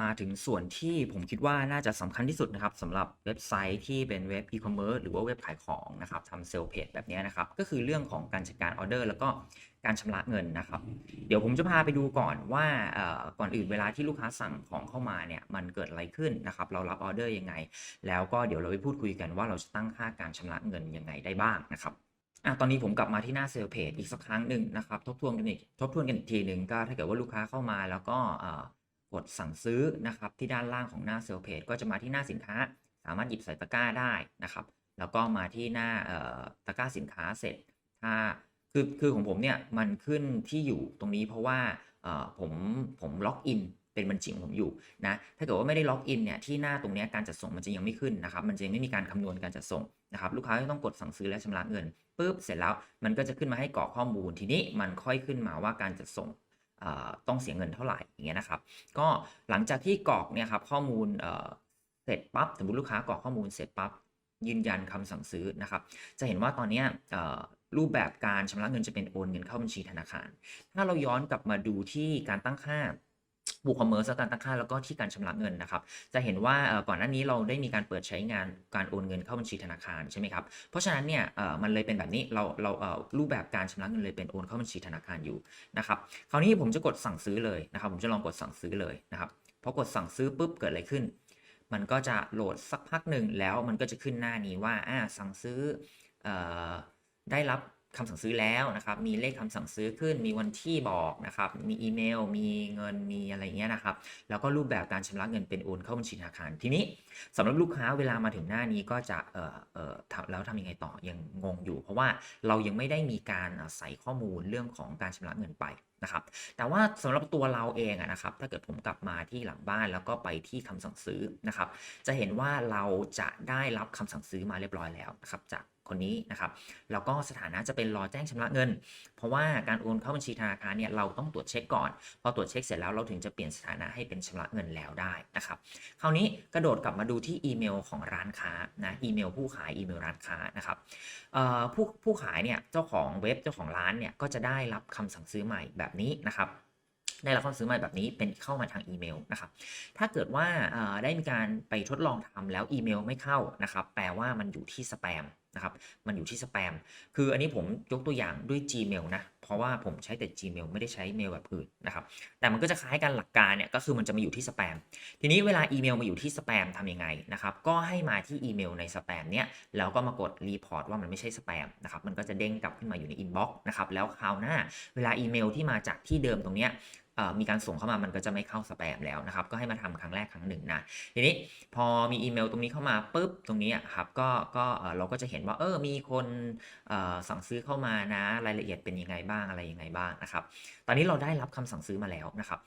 มาถึงส่วนที่ผมคิดว่าน่าจะสำคัญที่สุดนะครับสำหรับเว็บไซต์ที่เป็นเว็บอีคอมเมิร์ซหรือว่าเว็บขายของนะครับทำเซลล์เพจแบบนี้นะครับ ก็คือเรื่องของการจัดการออเดอร์แล้วก็การชำระเงินนะครับ เดี๋ยวผมจะพาไปดูก่อนว่าก่อนอื่นเวลาที่ลูกค้าสั่งของเข้ามาเนี่ยมันเกิดอะไรขึ้นนะครับ เรารับออเดอร์ยังไง แล้วก็เดี๋ยวเราไปพูดคุยกันว่าเราจะตั้งค่าการชำระเงินยังไงได้บ้างนะครับอะตอนนี้ผมกลับมาที่หน้าเซลล์เพจอีกสักครั้งหนึ่งนะครับทบทวนกันอีกทบทวนกันอีกทีหนึ่งก็ถ้าเกิดว่าลูกค้าเข้ามาแล้วก็อ กดสั่งซื้อนะครับที่ด้านล่างของหน้าเซลล์เพจก็จะมาที่หน้าสินค้า สามารถหยิบใส่ตะกร้าได้นะครับ แล้วก็มาที่หน้าตะกร้าสินค้าเสร็จถ้าคือคือของผมเนี่ยมันขึ้นที่อยู่ตรงนี้เพราะว่าผมผมล็อกอินเป็นบัญชีของผมอยู่นะถ้าเกิดว่าไม่ได้ล็อกอินเนี่ยที่หน้าตรงนี้การจัดส่งมันจะยังไม่ขึ้นนะครับมันจะยังไม่มีการคำนวณการจัดส่งนะครับลูกค้าต้องกดสั่งซื้อและชำระเงินปุ๊บเสร็จแล้วมันก็จะขึ้นมาให้กรอกข้อมูลทีนี้มันค่อยขึ้นมาว่าการจัดส่ง ต้องเสียเงินเท่าไหร่อย่างเงี้ยนะครับ ก็หลังจากที่กรอกเนี่ยครับข้อมูลเเสร็จปั๊บสมมติลูกค้ากรอกข้อมูลเสร็จปั๊บยืนยันคำสั่งซื้อนะครับ จะเห็นว่าตอนเนี้รูปแบบการชำระเงินจะเป็นโอนเงินเข้าบัญชีธนาคาร ถ้าเราย้อนกลับมาดูที่การตั้งค่า บูคอมเมอร์สการตั้งค่าแล้วก็ที่การชำระเงินนะครับ จะเห็นว่าก่อนหน้านี้เราได้มีการเปิดใช้งานการโอนเงินเข้าบัญชีธนาคารใช่ไหมครับ เพราะฉะนั้นเนี่ยมันเลยเป็นแบบนี้เราเราเรูปแบบการชำระเงินเลยเป็นโอนเข้าบัญชีธนาคารอยู่นะครับ คราวนี้ผมจะกดสั่งซื้อเลยนะครับ ผมจะลองกดสั่งซื้อเลยนะครับพอกดสั่งซื้อปุ๊บเกิดอะไรขึ้น มันก็จะโหลดสักพักหนึ่งแล้วมันก็จะขึ้นหน้านี้ว่าอ่าสั่งซื้ออได้รับ คำสั่งซื้อแล้วนะครับ มีเลขคำสั่งซื้อขึ้น มีวันที่บอกนะครับ มีอีเมล มีเงิน มีอะไรเงี้ยนะครับ แล้วก็รูปแบบการชำระเงินเป็นโอนเข้าบัญชีธนาคาร ทีนี้สำหรับลูกค้าเวลามาถึงหน้านี้ก็จะเอ่อเอ่อทำแล้วทำยังไงต่อ ยังงงอยู่ เพราะว่าเรายังไม่ได้มีการใส่ข้อมูลเรื่องของการชำระเงินไปนะครับแต่ว่าสำหรับตัวเราเองนะครับ ถ้าเกิดผมกลับมาที่หลังบ้านแล้วก็ไปที่คำสั่งซื้อนะครับ จะเห็นว่าเราจะได้รับคำสั่งซื้อมาเรียบร้อยแล้วนะครับจากคนนี้นะครับ แล้วก็สถานะจะเป็นรอแจ้งชำระเงิน เพราะว่าการโอนเข้าบัญชีธนาคารเนี่ยเราต้องตรวจเช็คก่อน พอตรวจเช็คเสร็จแล้วเราถึงจะเปลี่ยนสถานะให้เป็นชำระเงินแล้วได้นะครับ คราวนี้กระโดดกลับมาดูที่อีเมลของร้านค้านะอีเมลผู้ขายอีเมลร้านค้านะครับผู้ผู้ขายเนี่ยเจ้าของเว็บเจ้าของร้านเนี่ยก็จะได้รับคำสั่งซื้อใหม่แบบนี้นะครับได้รับคำซื้อใหม่แบบนี้เป็นเข้ามาทางอีเมลนะครับ ถ้าเกิดว่าได้มีการไปทดลองทำแล้วอีเมลไม่เข้านะครับ แปลว่ามันอยู่ที่สแปม นะครับมันอยู่ที่สแปมคืออันนี้ผมยกตัวอย่างด้วย Gmail นะ เพราะว่าผมใช้แต่ Gmail ไม่ได้ใช้เมลแบบอื่นนะครับแต่มันก็จะคล้ายกันหลักการเนี่ยก็คือมันจะมาอยู่ที่สแปมทีนี้เวลาอีเมลมาอยู่ที่สแปมทำยังไงนะครับก็ให้มาที่อีเมลในสแปมเนี่ยแล้วก็มากดรีพอร์ตว่ามันไม่ใช่สแปมนะครับมันก็จะเด้งกลับขึ้นมาอยู่ในอินบ็อกซ์นะครับแล้วคราวหน้าเวลาอีเมลที่มาจากที่เดิมตรงเนี้ย มีการส่งเข้ามามันก็จะไม่เข้าสแปมแล้วนะครับ ก็ให้มาทำครั้งแรกครั้งหนึ่งนะ ทีนี้พอมีอีเมลตรงนี้เข้ามาปุ๊บตรงนี้ครับก็ก็เราก็จะเห็นว่าเออมีคนสั่งซื้อเข้ามานะรายละเอียดเป็นยังไงบ้างอะไรยังไงบ้างนะครับ ตอนนี้เราได้รับคำสั่งซื้อมาแล้วนะครับ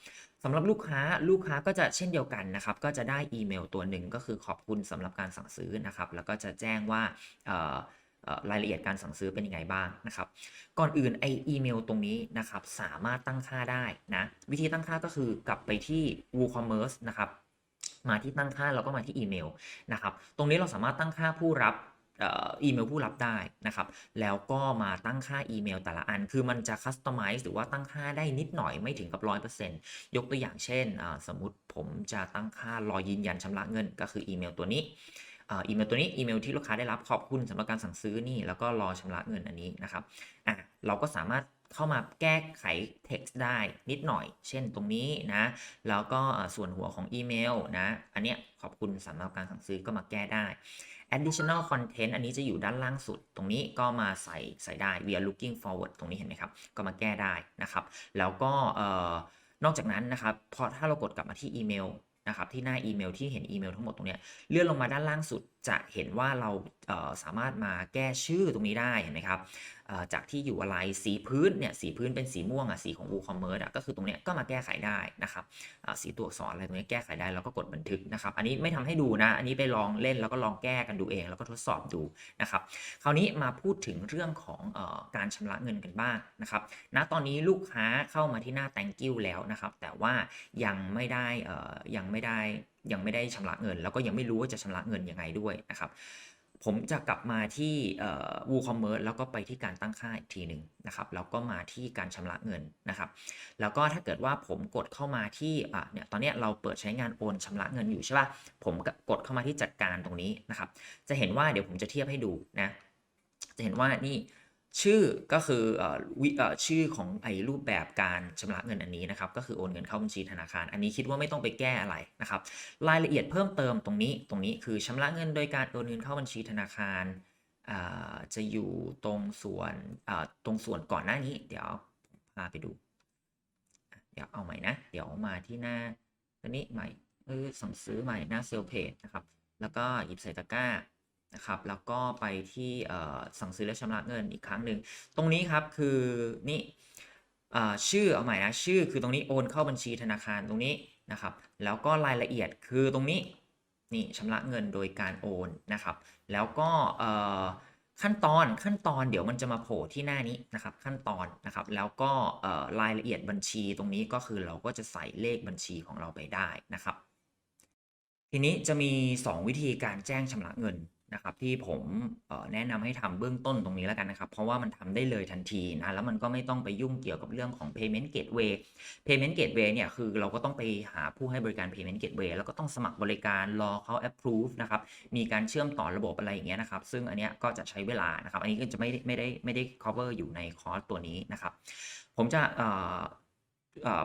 สำหรับลูกค้าลูกค้าก็จะเช่นเดียวกันนะครับ ก็จะได้อีเมลตัวหนึ่งก็คือขอบคุณสำหรับการสั่งซื้อนะครับ แล้วก็จะแจ้งว่า รายละเอียดการสั่งซื้อเป็นยังไงบ้างนะครับ ก่อนอื่นไออีเมลตรงนี้นะครับสามารถตั้งค่าได้นะ วิธีตั้งค่าก็คือกลับไปที่ WooCommerce นะครับ มาที่ตั้งค่าแล้วก็มาที่อีเมลนะครับ ตรงนี้เราสามารถตั้งค่าผู้รับอีเมลผู้รับได้นะครับ แล้วก็มาตั้งค่าอีเมลแต่ละอัน คือมันจะคัสตอมไมซ์หรือว่าตั้งค่าได้นิดหน่อยไม่ถึงกับ 100%ยกตัวอย่างเช่น สมมุติผมจะตั้งค่ารอยืนยันชำระเงินก็คืออีเมลตัวนี้ อีเมลตัวนี้อีเมลที่ลูกค้าได้รับขอบคุณสำหรับการสั่งซื้อนี่แล้วก็รอชำระเงินอันนี้นะครับอะเราก็สามารถเข้ามาแก้ไข text ได้นิดหน่อย เช่นตรงนี้นะ แล้วก็ส่วนหัวของอีเมลนะ อันเนี้ยขอบคุณสำหรับการสั่งซื้อก็มาแก้ได้ additional content อันนี้จะอยู่ด้านล่างสุด ตรงนี้ก็มาใส่ใส่ได้ we are looking forward ตรงนี้เห็นไหมครับ ก็มาแก้ได้นะครับ แล้วก็นอกจากนั้นนะครับ พอถ้าเรากดกลับมาที่อีเมล นะครับที่หน้าอีเมลที่เห็นอีเมลทั้งหมดตรงนี้เลื่อนลงมาด้านล่างสุดจะเห็นว่าเราเสามารถมาแก้ชื่อตรงนี้ได้เห็นไหมครับจากที่อยู่อะไรสีพื้นเนี่ยสีพื้นเป็นสีม่วงอะสีของ WooCommerce อะก็คือตรงเนี้ยก็มาแก้ไขได้นะครับสีตัวอักษรอะไรตรงนี้แก้ไขได้แล้วก็กดบันทึกนะครับ อันนี้ไม่ทำให้ดูนะ อันนี้ไปลองเล่นแล้วก็ลองแก้กันดูเอง แล้วก็ทดสอบดูนะครับคราวนี้มาพูดถึงเรื่องของออการชำระเงินกันบ้างนะครับณตอนนี้ลูกค้าเข้ามาที่หน้า thank you แล้วนะครับแต่ว่ายังไม่ได้ยังไม่ได้ยังไม่ได้ชำระเงิน แล้วก็ยังไม่รู้ว่าจะชำระเงินยังไงด้วยนะครับผมจะกลับมาที่เอ่อ WooCommerce แล้วก็ไปที่การตั้งค่าอีกทีหนึ่งนะครับแล้วก็มาที่การชำระเงินนะครับ แล้วก็ถ้าเกิดว่าผมกดเข้ามาที่เนี่ยตอนนี้เราเปิดใช้งานโอนชำระเงินอยู่ใช่ป่ะผมก็กดเข้ามาที่จัดการตรงนี้นะครับ จะเห็นว่าเดี๋ยวผมจะเทียบให้ดูนะจะเห็นว่านี่ ชื่อก็คือวิชื่อของไอ้รูปแบบการชำระเงินอันนี้นะครับ ก็คือโอนเงินเข้าบัญชีธนาคาร อันนี้คิดว่าไม่ต้องไปแก้อะไรนะครับ รายละเอียดเพิ่มเติมตรงนี้ ตรงนี้คือชำระเงินโดยการโอนเงินเข้าบัญชีธนาคาร จะอยู่ตรงส่วนตรงส่วนก่อนหน้านี้ เดี๋ยวพาไปดู เดี๋ยวเอาใหม่นะ เดี๋ยวมาที่หน้าตัวนี้ใหม่เออสั่งซื้อใหม่หน้าเซลเพจนะครับ แล้วก็หยิบใส่ตะกร้า นะครับ แล้วก็ไปที่สั่งซื้อและชำระเงินอีกครั้งหนึ่ง ตรงนี้ครับคือนี่ชื่อเอาใหม่นะชื่อคือตรงนี้โอนเข้าบัญชีธนาคารตรงนี้นะครับ แล้วก็รายละเอียดคือตรงนี้นี่ชำระเงินโดยการโอนนะครับ แล้วก็ขั้นตอนขั้นตอนเดี๋ยวมันจะมาโผล่ที่หน้านี้นะครับ ขั้นตอนนะครับ แล้วก็รายละเอียดบัญชีตรงนี้ก็คือเราก็จะใส่เลขบัญชีของเราไปได้นะครับ ทีนี้จะมี 2 วิธีการแจ้งชำระเงิน นะครับที่ผมแนะนำให้ทำเบื้องต้นตรงนี้แล้วกันนะครับ เพราะว่ามันทำได้เลยทันทีนะแล้วมันก็ไม่ต้องไปยุ่งเกี่ยวกับเรื่องของ payment gateway payment gateway เนี่ยคือเราก็ต้องไปหาผู้ให้บริการ payment gateway แล้วก็ต้องสมัครบริการรอเขา approve นะครับมีการเชื่อมต่อระบบอะไรอย่างเงี้ยนะครับ ซึ่งอันเนี้ยก็จะใช้เวลานะครับ อันนี้ก็จะไม่ไม่ได้ไม่ได้ cover อยู่ในคอร์สตัวนี้นะครับ ผมจะ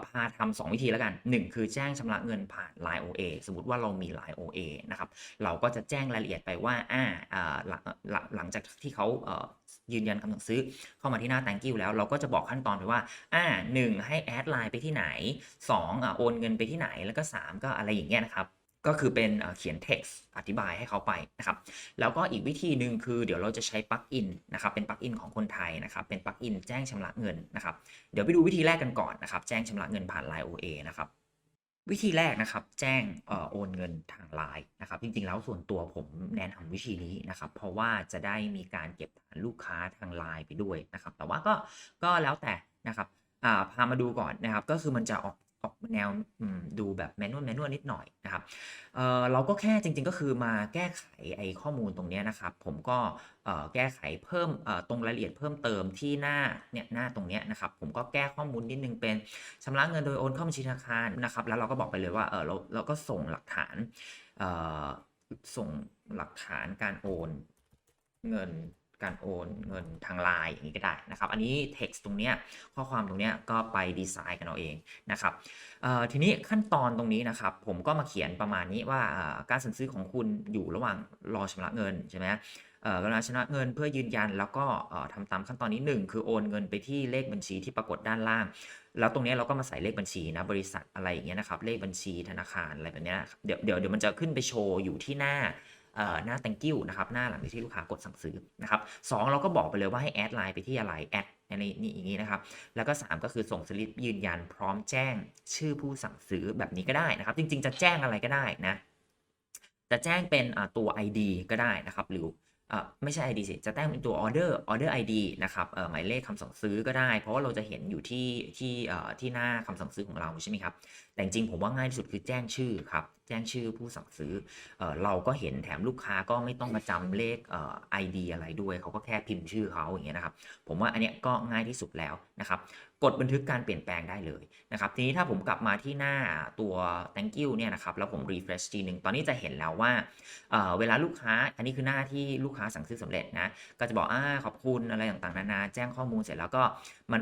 พาทำสองวิธีแล้วกัน 1 คือแจ้งชำระเงินผ่าน Line OA สมมติว่าเรามี Line OA นะครับ เราก็จะแจ้งรายละเอียดไปว่าอ่าหลังหลังหลังจากที่เขายืนยันคำสั่งซื้อเข้ามาที่หน้า thank you แล้วเราก็จะบอกขั้นตอนไปว่าอ่าหนึ่งให้แอดไลน์ไปที่ไหน2อ่าโอนเงินไปที่ไหนแล้วก็ 3 ก็อะไรอย่างเงี้ยนะครับ ก็คือเป็นเขียน text อธิบายให้เขาไปนะครับ แล้วก็อีกวิธีหนึ่งคือเดี๋ยวเราจะใช้ปลั๊กอินนะครับ เป็นปลั๊กอินของคนไทยนะครับ เป็นปลั๊กอินแจ้งชำระเงินนะครับ เดี๋ยวไปดูวิธีแรกกันก่อนนะครับ แจ้งชำระเงินผ่าน Line OA นะครับ วิธีแรกนะครับ แจ้งออโอนเงินทาง Line นะครับ จริงๆ แล้วส่วนตัวผมแนะนำวิธีนี้นะครับ เพราะว่าจะได้มีการเก็บฐานลูกค้าทาง Line ไปด้วยนะครับ แต่ว่าก็ ก็แล้วแต่นะครับอ่าพามาดูก่อนนะครับ ก็คือมันจะออก ออกแนวดูแบบแมนนวลแมนนวลนิดหน่อยนะครับเเราก็แค่จริง ๆ ก็คือมาแก้ไขไอ้ข้อมูลตรงนี้นะครับ ผมก็แก้ไขเพิ่มตรงรายละเอียดเพิ่มเติมที่หน้าเนี่ยหน้าตรงนี้นะครับ ผมก็แก้ข้อมูลนิดนึงเป็นชำระเงินโดยโอนเข้าบัญชีธนาคารนะครับ แล้วเราก็บอกไปเลยว่าเออเราเราก็ส่งหลักฐานส่งหลักฐานการโอนเงิน การโอนเงินทางไลน์อย่างนี้ก็ได้นะครับ อันนี้ text ตรงเนี้ยข้อความตรงเนี้ยก็ไปดีไซน์กันเอาเองนะครับทีนี้ขั้นตอนตรงนี้นะครับ ผมก็มาเขียนประมาณนี้ว่าการสั่งซื้อของคุณอยู่ระหว่างรอชำระเงินใช่ไหมเอ่อกำลังชำระเงินเพื่อยืนยันแล้วก็เอ่อทำตามขั้นตอนนี้หนึ่งคือโอนเงินไปที่เลขบัญชีที่ปรากฏด้านล่าง แล้วตรงนี้เราก็มาใส่เลขบัญชีนะบริษัทอะไรอย่างเงี้ยนะครับเลขบัญชีธนาคารอะไรแบบเนี้ยเดี๋ยวเดี๋ยวเดี๋ยวมันจะขึ้นไปโชว์อยู่ที่หน้า หน้า thank you นะครับหน้าหลังที่ลูกค้ากดสั่งซื้อนะครับสองเราก็บอกไปเลยว่าให้แอดไลน์ไปที่อะไรแอดอะไรนี่อย่างนี้นะครับ แล้วก็ 3 ก็คือส่งสลิปยืนยันพร้อมแจ้งชื่อผู้สั่งซื้อแบบนี้ก็ได้นะครับ จริง ๆ จะแจ้งอะไรก็ได้นะ จะแจ้งเป็นตัว ID ก็ได้นะครับ หรือไม่ใช่ ID สิ จะแจ้งเป็นตัว order order ID นะครับหมายเลขคำสั่งซื้อก็ได้ เพราะว่าเราจะเห็นอยู่ที่ที่ที่หน้าคำสั่งซื้อของเราใช่ไหมครับ แต่จริงผมว่าง่ายที่สุดคือแจ้งชื่อครับ แจ้งชื่อผู้สั่งซื้อเออเราก็เห็นแถมลูกค้าก็ไม่ต้องมาจำเลขเอ่อ ID อะไรด้วย เขาก็แค่พิมพ์ชื่อเขาอย่างเงี้ยนะครับ ผมว่าอันเนี้ยก็ง่ายที่สุดแล้วนะครับกดบันทึกการเปลี่ยนแปลงได้เลยนะครับทีนี้ถ้าผมกลับมาที่หน้าตัว thank you เนี่ยนะครับแล้วผม refresh ทีหนึ่งตอนนี้จะเห็นแล้วว่าเเวลาลูกค้าอันนี้คือหน้าที่ลูกค้าสั่งซื้อสำเร็จนะก็จะบอกอ่าขอบคุณอะไรต่างๆนานาแจ้งข้อมูลเสร็จแล้วก็มัน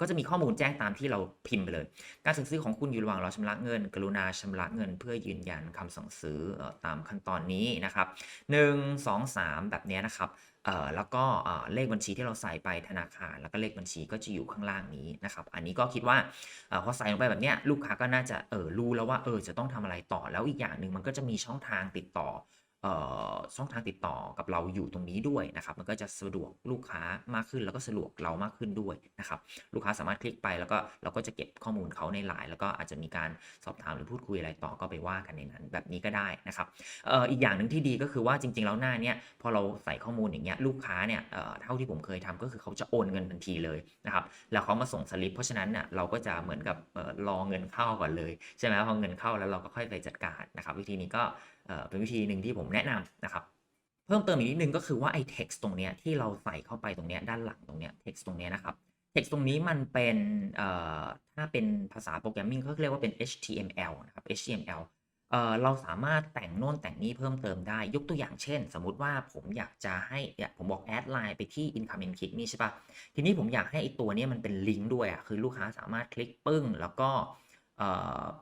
ก็จะมีข้อมูลแจ้งตามที่เราพิมพ์ไปเลย การสั่งซื้อของคุณอยู่ระหว่างรอชำระเงิน กรุณาชำระเงิน เพื่อยืนยันคำสั่งซื้อตามขั้นตอนนี้นะครับ1 2 3 แบบนี้นะครับเอ่อแล้วก็เลขบัญชีที่เราใส่ไปธนาคาร แล้วก็เลขบัญชีก็จะอยู่ข้างล่างนี้นะครับ อันนี้ก็คิดว่าเอ่อพอใส่ลงไปแบบนี้ลูกค้าก็น่าจะเออรู้แล้วว่าเออจะต้องทำอะไรต่อแล้วอีกอย่างหนึ่งมันก็จะมีช่องทางติดต่อ ช่องทางติดต่อกับเราอยู่ตรงนี้ด้วยนะครับ มันก็จะสะดวกลูกค้ามากขึ้นแล้วก็สะดวกเรามากขึ้นด้วยนะครับ ลูกค้าสามารถคลิกไปแล้วก็เราก็จะเก็บข้อมูลเขาในไลน์แล้วก็อาจจะมีการสอบถามหรือพูดคุยอะไรต่อก็ไปว่ากันในนั้น แบบนี้ก็ได้นะครับอออีกอย่างหนึ่งที่ดีก็คือว่าจริง ๆ แล้วหน้าเนี้ยพอเราใส่ข้อมูลอย่างเงี้ยลูกค้าเนี่ยเท่าที่ผมเคยทำก็คือเขาจะโอนเงินทันทีเลยนะครับ แล้วเขามาส่งสลิปเพราะฉะนั้นเนี่ยเราก็จะเหมือนกับเอ่อรอเงินเข้าก่อนเลยใช่ไหมพอเงินเข้าแล้วเราก็ค่อยไปจัดการนะครับ วิธีนี้ก็ เป็นวิธีหนึ่งที่ผมแนะนำนะครับ เพิ่มเติมอีกนิดนึงก็คือว่าไอ้ text ตรงเนี้ยที่เราใส่เข้าไปตรงเนี้ยด้านหลังตรงเนี้ย text ตรงเนี้ยนะครับ text ตรงนี้มันเป็นถ้าเป็นภาษาโปรแกรมมิ่งเขาเรียกว่าเป็น HTML นะครับ HTML เราสามารถแต่งโน่นแต่งนี่เพิ่มเติมได้ยกตัวอย่างเช่น สมมุติว่าผมอยากจะให้ผมบอกแอดไลน์ไปที่ incoming kit นี่ใช่ปะทีนี้ผมอยากให้ไอตัวนี้มันเป็นลิงก์ด้วยอะคือลูกค้าสามารถคลิกปึ้ง แล้วก็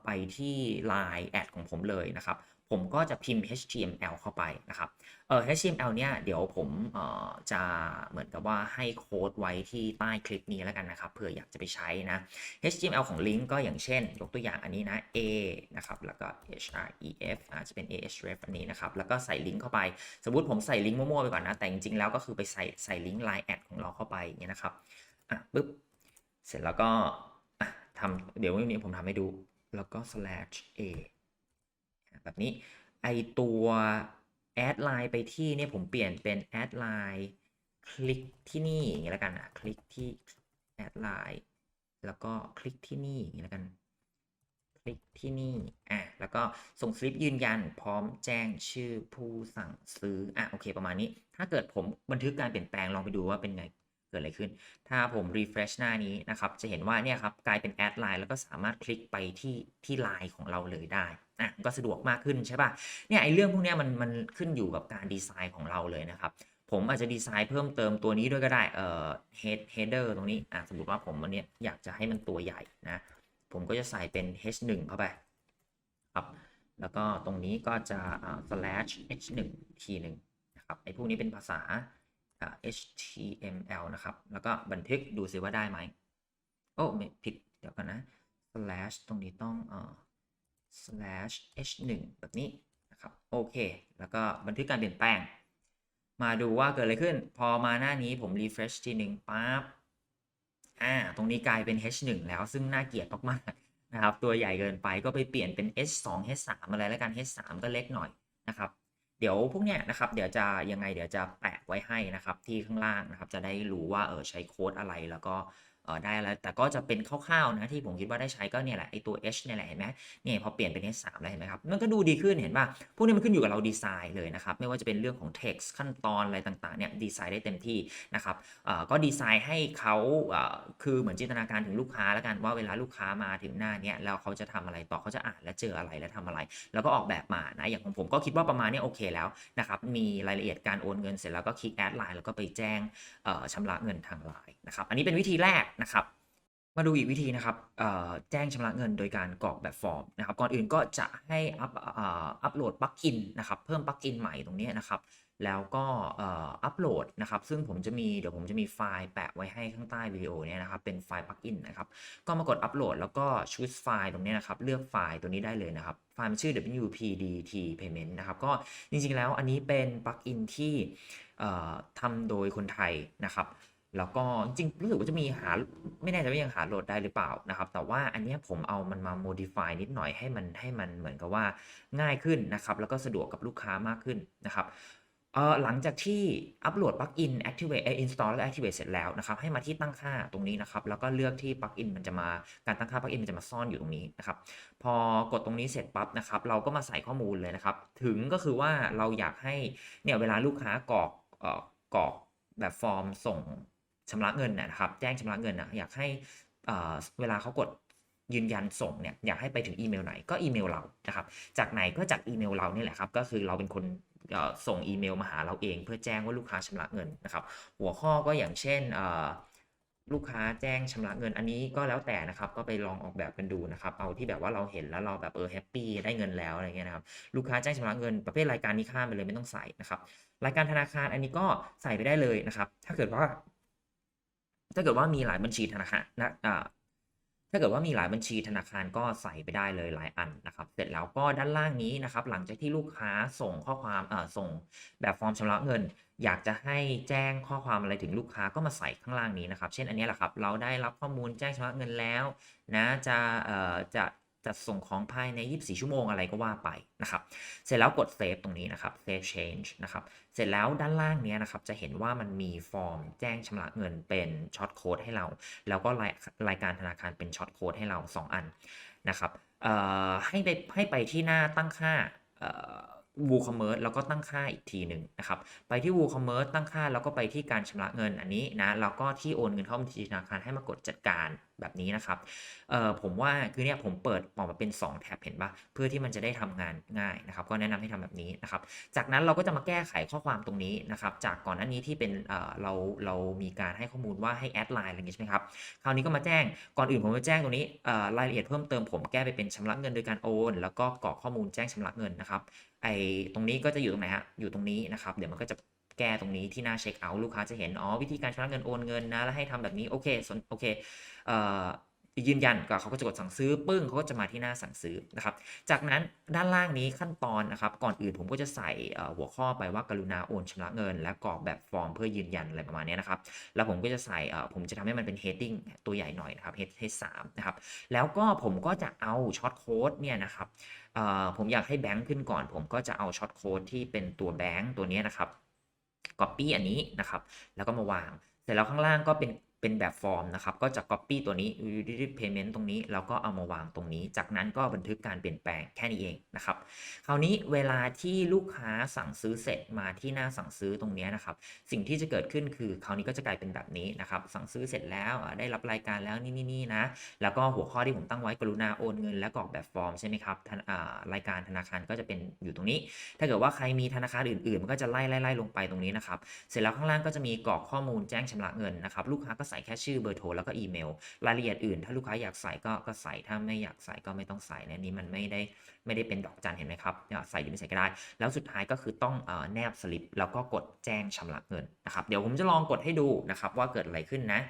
ไปที่ Line แอดของผมเลยนะครับ ผมก็จะพิมพ์ HTML เข้าไปนะครับเออ HTML เนี่ยเดี๋ยวผมเอ่อจะเหมือนกับว่าให้โค้ดไว้ที่ใต้คลิปนี้แล้วกันนะครับเผื่ออยากจะไปใช้นะ HTML ของลิงก์ก็อย่างเช่น ยกตัวอย่างอันนี้นะ A นะครับแล้วก็ href อาจจะเป็น ahref อันนี้นะครับแล้วก็ใส่ลิงก์เข้าไป สมมติผมใส่ลิงก์มั่วๆไปก่อนนะ แต่จริงๆแล้วก็คือไปใส่ใส่ลิงก์ line แอดของเราเข้าไปเงี้ยนะครับอะปึ๊บเสร็จแล้วก็ทำเดี๋ยววันนี้ผมทำให้ดูแล้วก็ slash a แบบนี้ไอตัวแอดไลน์ไปที่เนี่ยผมเปลี่ยนเป็นแอดไลน์คลิกที่นี่อย่างเงี้ยแล้วกันอะคลิกที่แอดไลน์แล้วก็คลิกที่นี่อย่างเงี้ยแล้วกันคลิกที่นี่อะแล้วก็ส่งสลิปยืนยันพร้อมแจ้งชื่อผู้สั่งซื้ออะโอเคประมาณนี้ ถ้าเกิดผมบันทึกการเปลี่ยนแปลงลองไปดูว่าเป็นไง กิดอะไรขึ้น ถ้าผม refresh หน้านี้นะครับ จะเห็นว่าเนี่ยครับกลายเป็นแอดไลน์แล้วก็สามารถคลิกไปที่ที่ไลน์ของเราเลยได้อะก็สะดวกมากขึ้นใช่ป่ะเนี่ยไอ้เรื่องพวกนี้มันมันขึ้นอยู่กับการดีไซน์ของเราเลยนะครับ ผมอาจจะดีไซน์เพิ่มเติมตัวนี้ด้วยก็ได้เอ่อ head header ตรงนี้อะสมมติว่าผมวันนี้อยากจะให้มันตัวใหญ่นะผมก็จะใส่เป็น h1 เข้าไปครับแล้วก็ตรงนี้ก็จะ slash h1 ทีหนึ่งนะครับไอ้พวกนี้เป็นภาษา html นะครับ แล้วก็บันทึกดูซิว่าได้ไหม โอ้ไม่ผิด เดี๋ยวกันนะ slash ตรงนี้ต้องเอ่อ slash h1 แบบนี้นะครับ โอเค แล้วก็บันทึกการเปลี่ยนแปลง มาดูว่าเกิดอะไรขึ้น พอมาหน้านี้ผม refresh ทีหนึ่งปั๊บ อ่า ตรงนี้กลายเป็น H1 แล้วซึ่งน่าเกลียดมากๆนะครับ ตัวใหญ่เกินไปก็ไปเปลี่ยนเป็น H2 H3 อะไรแล้วกัน H3 ก็เล็กหน่อยนะครับ เดี๋ยวพวกเนี้ยนะครับเดี๋ยวจะยังไงเดี๋ยวจะแปะไว้ให้นะครับที่ข้างล่างนะครับจะได้รู้ว่าเออใช้โค้ดอะไรแล้วก็ เออได้อะไรแต่ก็จะเป็นคร่าวๆนะที่ผมคิดว่าได้ใช้ก็เนี่ยแหละไอตัว H เนี่ยแหละเห็นไหมเนี่ยพอเปลี่ยนเป็น H3 แล้วเห็นไหมครับมันก็ดูดีขึ้นเห็นป่ะพวกนี้มันขึ้นอยู่กับเราดีไซน์เลยนะครับไม่ว่าจะเป็นเรื่องของ text ขั้นตอนอะไรต่างๆเนี่ยดีไซน์ได้เต็มที่นะครับเออก็ดีไซน์ให้เขาเออคือเหมือนจินตนาการถึงลูกค้าแล้วกันว่าเวลาลูกค้ามาถึงหน้าเนี้ยแล้วเขาจะทำอะไรต่อเขาจะอ่านและเจออะไรและทำอะไร แล้วก็ออกแบบมานะอย่างของผมก็คิดว่าประมาณนี้โอเคแล้วนะครับมีรายละเอียดการโอนเงินเสร็จแล้วก็คลิกแอดไลน์แล้วก็ไปแจ้งเออชำระเงินทางไลน์นะครับอันนี้เป็นวิธีแรกนะครับ มาดูอีกวิธีนะครับแจ้งชำระเงินโดยการกรอกแบบฟอร์มนะครับ ก่อนอื่นก็จะให้อัพอัพโหลดปลั๊กอินนะครับ เพิ่มปลั๊กอินใหม่ตรงนี้นะครับ แล้วก็อัพโหลดนะครับ ซึ่งผมจะมีเดี๋ยวผมจะมีไฟล์แปะไว้ให้ข้างใต้วิดีโอเนี่ยนะครับ เป็นไฟล์ปลั๊กอินนะครับ ก็มากดอัพโหลดแล้วก็ choose ไฟล์ตรงนี้นะครับ เลือกไฟล์ตัวนี้ได้เลยนะครับ ไฟล์มันชื่อ wpdt payment นะครับ ก็จริงๆแล้วอันนี้เป็นปลั๊กอินที่ทำโดยคนไทยนะครับ แล้วก็จริงรู้สึกว่าจะมีหาไม่แน่ใจว่ายังหาโหลดได้หรือเปล่านะครับ แต่ว่าอันนี้ผมเอามันมา modify นิดหน่อยให้มันให้มันเหมือนกับว่าง่ายขึ้นนะครับ แล้วก็สะดวกกับลูกค้ามากขึ้นนะครับหลังจากที่อัปโหลดปลั๊กอิน activate เอ่อ install แล้ว activate เสร็จแล้วนะครับ ให้มาที่ตั้งค่าตรงนี้นะครับ แล้วก็เลือกที่ปลั๊กอินมันจะมาการตั้งค่าปลั๊กอินมันจะมาซ่อนอยู่ตรงนี้นะครับ พอกดตรงนี้เสร็จปั๊บนะครับ เราก็มาใส่ข้อมูลเลยนะครับ ถึงก็คือว่าเราอยากให้เนี่ยเวลาลูกค้ากรอกเอ่อกรอกแบบฟอร์มส่ง ชำระเงินนะครับ แจ้งชำระเงินนะอยากให้เวลาเขากดยืนยันส่งเนี่ยอยากให้ไปถึงอีเมลไหนก็อีเมลเรานะครับ จากไหนก็จากอีเมลเรานี่แหละครับ ก็คือเราเป็นคนส่งอีเมลมาหาเราเอง เพื่อแจ้งว่าลูกค้าชำระเงินนะครับ หัวข้อก็อย่างเช่นลูกค้าแจ้งชำระเงินอันนี้ก็แล้วแต่นะครับ ก็ไปลองออกแบบกันดูนะครับ เอาที่แบบว่าเราเห็นแล้วเราแบบเออแฮปปี้ได้เงินแล้วอะไรเงี้ยนะครับ ลูกค้าแจ้งชำระเงินประเภทรายการนี้ข้ามไปเลยไม่ต้องใส่นะครับ รายการธนาคารอันนี้ก็ใส่ไปได้เลยนะครับ ถ้าเกิดว่า ถ้าเกิดว่ามีหลายบัญชีธนาคารนะถ้าเกิดว่ามีหลายบัญชีธนาคารก็ใส่ไปได้เลยหลายอันนะครับ เสร็จแล้วก็ด้านล่างนี้นะครับ หลังจากที่ลูกค้าส่งข้อความเอ่อส่งแบบฟอร์มชำระเงิน อยากจะให้แจ้งข้อความอะไรถึงลูกค้าก็มาใส่ข้างล่างนี้นะครับ เช่นอันนี้แหละครับ เราได้รับข้อมูลแจ้งชำระเงินแล้ว นะจะเอ่อจะ จัดส่งของภายใน 24 ชั่วโมงอะไรก็ว่าไปนะครับ เสร็จแล้วกดเซฟตรงนี้นะครับ save change นะครับ เสร็จแล้วด้านล่างเนี้ยนะครับ จะเห็นว่ามันมีฟอร์มแจ้งชำระเงินเป็นช็อตโค้ดให้เรา แล้วก็รายรายการธนาคารเป็นช็อตโค้ดให้เรา 2 อันนะครับให้ไปให้ไปที่หน้าตั้งค่าเอ่อ WooCommerce แล้วก็ตั้งค่าอีกทีหนึ่งนะครับ ไปที่ WooCommerce ตั้งค่าแล้วก็ไปที่การชำระเงินอันนี้นะ แล้วก็ที่โอนเงินเข้าบัญชีธนาคารให้มากดจัดการแบบนี้นะครับเอ่อผมว่าคือเนี่ยผมเปิดออกมาเป็น 2 แท็บเห็นปะเพื่อที่มันจะได้ทำงานง่ายนะครับ ก็แนะนำให้ทำแบบนี้นะครับ จากนั้นเราก็จะมาแก้ไขข้อความตรงนี้นะครับ จากก่อนหน้านี้ที่เป็นเอ่อเราเรามีการให้ข้อมูลว่าให้แอดไลน์อะไรอย่างงี้ใช่ไหมครับคราวนี้ก็มาแจ้งก่อนอื่นผมจะแจ้งตรงนี้เอ่อรายละเอียดเพิ่มเติมผมแก้ไปเป็นชำระเงินโดยการโอน แล้วก็กรอกข้อมูลแจ้งชำระเงินนะครับไอตรงนี้ก็จะอยู่ตรงไหนฮะอยู่ตรงนี้นะครับ เดี๋ยวมันก็จะ แก้ตรงนี้ที่หน้าเช็คเอาท์ลูกค้าจะเห็น อ๋อ วิธีการชำระเงินโอนเงินนะ แล้วให้ทำแบบนี้ โอเคสนโอเคเอ่อยืนยันก็เขาก็จะกดสั่งซื้อปึ้งเขาก็จะมาที่หน้าสั่งซื้อนะครับ จากนั้นด้านล่างนี้ขั้นตอนนะครับ ก่อนอื่นผมก็จะใส่หัวข้อไปว่ากรุณาโอนชำระเงิน และกรอกแบบฟอร์มเพื่อยืนยันอะไรประมาณนี้นะครับ แล้วผมก็จะใส่ผมจะทำให้มันเป็น heading ตัวใหญ่หน่อยนะครับ head head สามนะครับ แล้วก็ผมก็จะเอาช็อตโค้ดเนี่ยนะครับผมอยากให้แบงค์ขึ้นก่อน ผมก็จะเอาช็อตโค้ดที่เป็นตัวแบงค์ตัวนี้นะครับ Copy อันนี้นะครับ แล้วก็มาวาง เสร็จแล้วข้างล่างก็เป็น เป็นแบบฟอร์มนะครับก็จะ Copy ตัวนี้ Utility Payment ตรงนี้แล้วก็เอามาวางตรงนี้ จากนั้นก็บันทึกการเปลี่ยนแปลงแค่นี้เองนะครับคราวนี้เวลาที่ลูกค้าสั่งซื้อเสร็จมาที่หน้าสั่งซื้อตรงนี้นะครับสิ่งที่จะเกิดขึ้นคือคราวนี้ก็จะกลายเป็นแบบนี้นะครับสั่งซื้อเสร็จแล้วได้รับรายการแล้วนี่นี่นี่นะแล้วก็หัวข้อที่ผมตั้งไว้กรุณาโอนเงินและกรอกแบบฟอร์มใช่ไหมครับรายการธนาคารก็จะเป็นอยู่ตรงนี้ ถ้าเกิดว่าใครมีธนาคารอื่นๆ มันก็จะไล่ไล่ไล่ลงไปตรงนี้นะครับเสร็จแล้วข้างล่างก็จะมีกรอกข้อมูลแจ้งชำระเงินนะครับลูกค้าก็ใส่แค่ชื่อเบอร์โทรแล้วก็อีเมล รายละเอียดอื่น ถ้าลูกค้าอยากใส่ก็ก็ใส่ถ้าไม่อยากใส่ก็ไม่ต้องใส่นะนี้มันไม่ได้ไม่ได้เป็นดอกจันเห็นไหมครับอยากใส่หรือไม่ใส่ก็ได้ แล้วสุดท้ายก็คือต้องอแนบสลิปแล้วก็กดแจ้งชำระเงินนะครับเดี๋ยวผมจะลองกดให้ดูนะครับว่าเกิดอะไรขึ้นนะ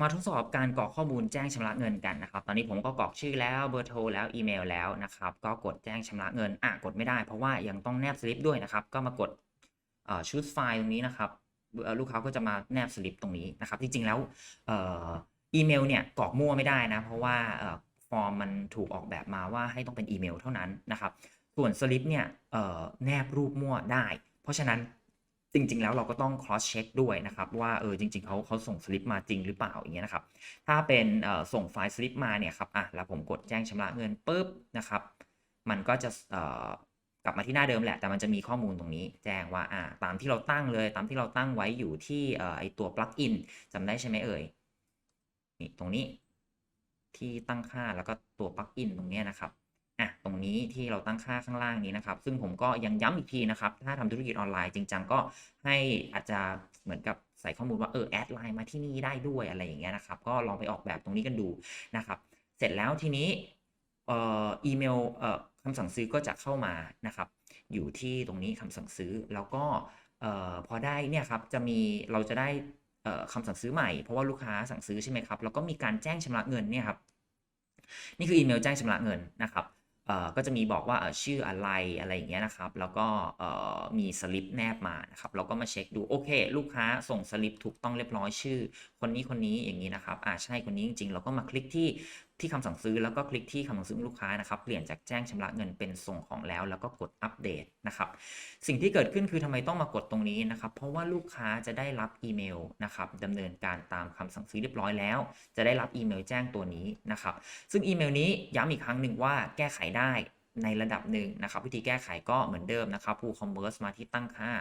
มาทดสอบการกรอกข้อมูลแจ้งชำระเงินกันนะครับ ตอนนี้ผมก็กรอกชื่อแล้วเบอร์โทรแล้วอีเมลแล้วนะครับ ก็กดแจ้งชำระเงินอะกดไม่ได้เพราะว่ายังต้องแนบสลิปด้วยนะครับ ก็มากดเอ่อ choose file ตรงนี้นะครับ ลูกค้าก็จะมาแนบสลิปตรงนี้นะครับ จริง ๆ แล้วอีเมลเนี่ยกรอกมั่วไม่ได้นะ เพราะว่าฟอร์มมันถูกออกแบบมาว่าให้ต้องเป็นอีเมลเท่านั้นนะครับ ส่วนสลิปเนี่ยแนบรูปมั่วได้ เพราะฉะนั้นจริง ๆ แล้วเราก็ต้อง cross check ด้วยนะครับว่าเออจริง ๆเขาเขาส่งสลิปมาจริงหรือเปล่าอย่างเงี้ยนะครับ ถ้าเป็นส่งไฟล์สลิปมาเนี่ยครับอะแล้วผมกดแจ้งชำระเงินปุ๊บนะครับ มันก็จะ ลับมาที่หน้าเดิมแหละ แต่มันจะมีข้อมูลตรงนี้ แจ้งว่าอ่าตามที่เราตั้งเลย ตามที่เราตั้งไว้อยู่ที่เอ่อไอตัว plugin จำได้ใช่ไหมเอ่ยนี่ตรงนี้ที่ตั้งค่าแล้วก็ตัว plugin ตรงนี้นะครับอะตรงนี้ที่เราตั้งค่าข้างล่างนี้นะครับ ซึ่งผมก็ยังย้ำอีกทีนะครับ ถ้าทำธุรกิจออนไลน์จริงจังก็ให้อาจจะเหมือนกับใส่ข้อมูลว่าเออแอดไลน์มาที่นี่ได้ด้วยอะไรอย่างเงี้ยนะครับ ก็ลองไปออกแบบตรงนี้กันดูนะครับ เสร็จแล้วทีนี้เอ่ออีเมลเอ่อ คำสั่งซื้อก็จะเข้ามานะครับ อยู่ที่ตรงนี้คำสั่งซื้อแล้วก็พอได้เนี่ยครับจะมีเราจะได้เอ่อคำสั่งซื้อใหม่ เพราะว่าลูกค้าสั่งซื้อใช่ไหมครับแล้วก็มีการแจ้งชำระเงินเนี่ยครับนี่คืออีเมลแจ้งชำระเงินนะครับก็จะมีบอกว่าชื่ออะไรอะไรอย่างเงี้ยนะครับ แล้วก็มีสลิปแนบมานะครับเราก็มาเช็คดูโอเค ลูกค้าส่งสลิปถูกต้องเรียบร้อยชื่อ คนนี้คนนี้อย่างนี้นะครับอ่าใช่คนนี้จริงๆ เราก็มาคลิกที่ ที่คำสั่งซื้อแล้วก็คลิกที่คำสั่งซื้อของลูกค้านะครับเปลี่ยนจากแจ้งชำระเงินเป็นส่งของแล้ว แล้วก็กดอัปเดตนะครับสิ่งที่เกิดขึ้นคือทำไมต้องมากดตรงนี้นะครับ เพราะว่าลูกค้าจะได้รับอีเมลนะครับดำเนินการตามคำสั่งซื้อเรียบร้อยแล้ว จะได้รับอีเมลแจ้งตัวนี้นะครับ ซึ่งอีเมลนี้ย้ำอีกครั้งหนึ่งว่าแก้ไขได้ ในระดับหนึ่งนะครับ วิธีแก้ไขก็เหมือนเดิมนะครับ WooCommerce มาที่ตั้งค่า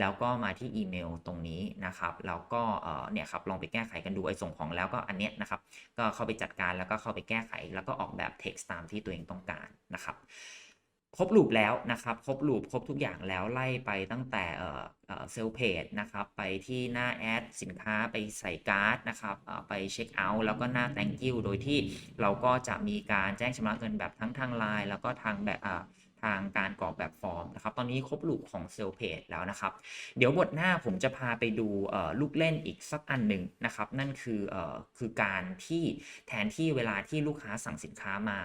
แล้วก็มาที่อีเมลตรงนี้นะครับ แล้วก็เอ่อเนี่ยครับลองไปแก้ไขกันดูไอ้ส่งของแล้วก็อันเนี้ยนะครับ ก็เข้าไปจัดการแล้วก็เข้าไปแก้ไข แล้วก็ออกแบบ text ตามที่ตัวเองต้องการนะครับ ครบลูปแล้วนะครับ ครบลูปครบทุกอย่างแล้วไล่ไปตั้งแต่เซลเพจนะครับ ไปที่หน้าแอดสินค้าไปใส่การ์ดนะครับไปเช็คเอาท์แล้วก็หน้า thank you โดยที่เราก็จะมีการแจ้งชำระเงินแบบทั้งทางไลน์แล้วก็ทางแบบ ทางการกรอกแบบฟอร์มนะครับ ตอนนี้ครบลูปของเซลเพจแล้วนะครับ เดี๋ยวบทหน้าผมจะพาไปดูลูกเล่นอีกสักอันหนึ่งนะครับ นั่นคืออคือการที่แทนที่เวลาที่ลูกค้าสั่งสินค้ามา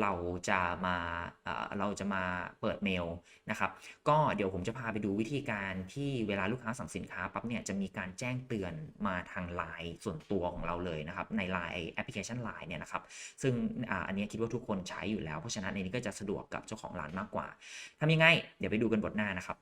เราจะมาเเราจะมาเปิดเมลนะครับ ก็เดี๋ยวผมจะพาไปดูวิธีการที่เวลาลูกค้าสั่งสินค้าปั๊บเนี่ยจะมีการแจ้งเตือนมาทางไลน์ส่วนตัวของเราเลยนะครับ ในไลน์แอปพลิเคชันไลน์เนี่ยนะครับ ซึ่งอ,อันนี้คิดว่าทุกคนใช้อยู่แล้ว เพราะฉะนั้นอันนี้ก็จะสะดวกกับเจ้าของร้านมากากกว่าทำยังไง เดี๋ยวไปดูกันบทหน้านะครับ